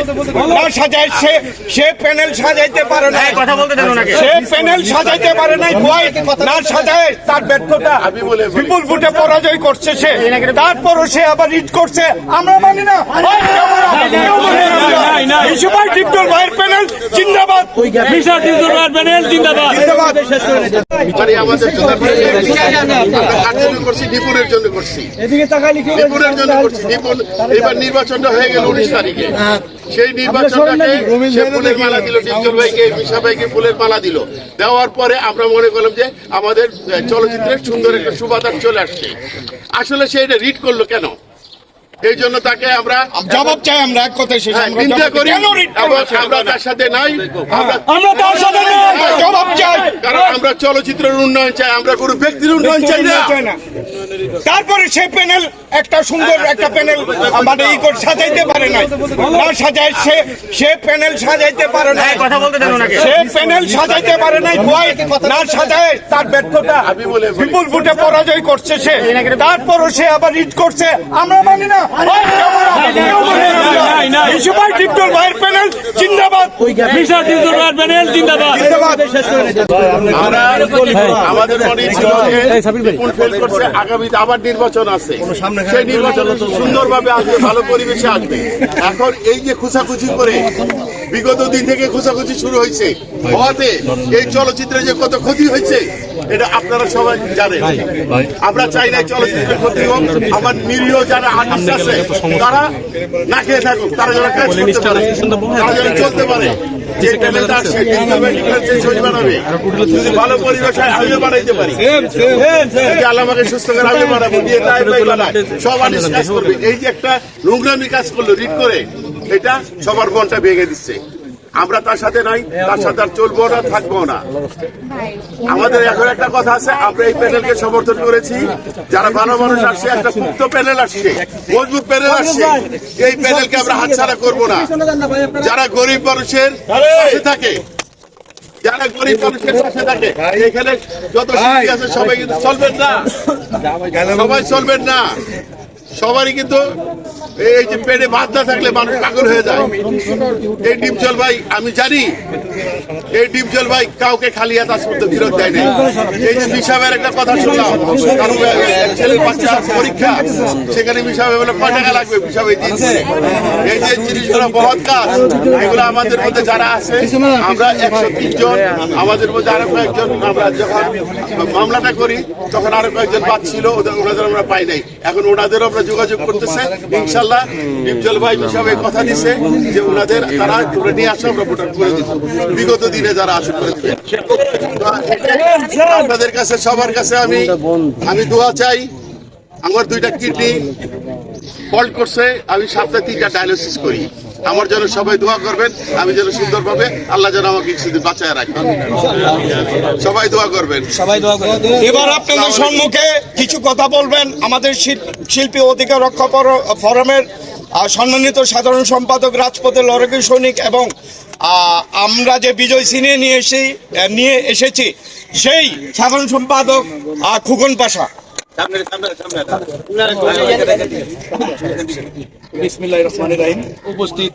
নাই না সাজায় সে সে প্যানেল সাজাইতে পারে না কথা বলতে দেন ওনাকে সে প্যানেল সাজাইতে পারে নাই না সাজায় তার ব্যর্থতা বিপুল ফুটে পরাজয় করছে সে। তারপরও সে আবার রিট করছে। আমরা মানি না। ডিপটল ভাইয়ের প্যানেল জিন্দাবাদ। মিশা প্যানেল জিন্দাবাদ। এবার নির্বাচনটা হয়ে গেল উনিশ তারিখে। সেই নির্বাচনটাকে সে ফুলের মালা দিল ডিপজল ভাইকে মিশা ভাইকে ফুলের মালা দিল। দেওয়ার পরে আমরা মনে করলাম যে আমাদের চলচ্চিত্রের সুন্দর একটা সুবাতার চলে আসছে। আসলে সে এটা রিড করল কেন? এই জন্য তাকে আমরা জবাব চাই আমরা এক কথায় শেষ। হ্যাঁ, আমরা নিন্দা করি। আমরা তার সাথে নাই। আমরা তার সাথে নাই। জবাব চাই। কারণ আমরা চলচ্চিত্রের উন্নয়ন চাই আমরা কোনো ব্যক্তির উন্নয়ন চাই না। চাই না। তারপরে সেই প্যানেল একটা সুন্দর একটা প্যানেল মানে ই করে সাজাইতে পারে নাই। না সাজায় সে সে প্যানেল সাজাইতে পারে নাই। কথা বলতে দেন ওনাকে। সে প্যানেল সাজাইতে পারে নাই ভয় না সাজায় তার ব্যর্থতা। আমি বলে বিপুল ফুটে পরাজয় করছে সে। তারপরও সে আবার রিট করছে। আমরা মানি না। বিশ্বভাই ডিপটল ভাইয়ের প্যানেল জিন্দাবাদ। মিশা টিউটোর প্যানেল জিন্দাবাদ। জিন্দাবাদ। আমাদের মনে ছিল যে বিপুল ফেল করছে। আগামীতে আবার নির্বাচন আছে। সেই নির্বাচন সুন্দরভাবে আসবে ভালো পরিবেশে আসবে। এখন এই যে খুচাখুচি করে বিগত দিন থেকে খুচাখুচি শুরু হয়েছে হওয়াতে এই চলচ্চিত্রে যে কত ক্ষতি হয়েছে এটা আপনারা সবাই জানেন। আমরা চাই না চলচ্চিত্রের ক্ষতি হোক আমার নিরীহ যারা আর্টিস্ট আছে তারা না খেয়ে থাকুক তারা যারা কাজ করতে পারে তারা যারা চলতে পারে। যে ট্যালেন্ট আসছে বানাবে। যদি ভালো পরিবেশ হয় আমিও বানাইতে পারি যদি আল্লাহ আমাকে সুস্থ করে আমিও বানাবো দিয়ে তাই তাই বানায়। সব আর্টিস্ট কাজ করবে। এই যে একটা নোংরামি কাজ করল রিড করে এটা সবার মনটা ভেঙে দিচ্ছে। আমরা তার সাথে নাই তার সাথে আর চলবো না থাকব না। আমাদের এখন একটা কথা আছে আমরা এই প্যানেলকে সমর্থন করেছি। যারা ভালো মানুষ আসছে একটা মুক্ত প্যানেল আসছে মজবুত প্যানেল আসছে। এই প্যানেলকে আমরা হাতছাড়া করব না। যারা গরিব মানুষের থাকে যারা গরিব মানুষের পাশে থাকে এখানে যত শিল্পী আছে সবাই কিন্তু চলবেন না। সবাই চলবেন না। সবারই কিন্তু এই যে পেটে ভাত না থাকলে মানুষ পাগল হয়ে যায়। এই ডিপজল ভাই, আমি জানি। এই ডিপজল ভাই, কাউকে খালি হাত পর্যন্ত ফেরত দেয় নাই। এই যে মিশাবের একটা কথা শুনলাম, কারণ বাচ্চা পরীক্ষা, সেখানে মিশাবে বলে কয় টাকা লাগবে? মিশাবে দিয়েছে। এই যে জিনিসগুলো মহৎ কাজ, এগুলো আমাদের মধ্যে যারা আছে, আমরা একশো তিন জন, আমাদের মধ্যে আরও কয়েকজন, আমরা যখন মামলাটা করি, তখন আরও কয়েকজন বাদ ছিল ওনাদের আমরা পাই নাই। এখন ওনাদেরও আমরা যোগাযোগ করতেছে, ইনশাল্লাহ ডিপজল ভাই হিসাবে কথা যে ওনাদের তারা তুলে নিয়ে আসে, আমরা ভোটার করে বিগত দিনে যারা আসন করে দিবে। আপনাদের কাছে, সবার কাছে আমি আমি দোয়া চাই, আমার দুইটা কিডনি ফল্ট করছে, আমি সপ্তাহে তিনটা ডায়ালিসিস করি। আমার জন্য সবাই দোয়া করবেন, আমি যেন সুন্দরভাবে আল্লাহ যেন আমাকে কিছুদিন বাঁচায় রাখেন। সবাই দোয়া করবেন। সবাই দোয়া করবেন। এবার আপনাদের সম্মুখে কিছু কথা বলবেন। আমাদের শিল- শিল্পী অধিকার রক্ষা ফোরামের সম্মানিত সাধারণ সম্পাদক রাজপথে লড়কি সৈনিক এবং আমরা যে বিজয় সিনে নিয়ে এসে নিয়ে এসেছি, সেই সাধারণ সম্পাদক খুকন পাশা। উপস্থিত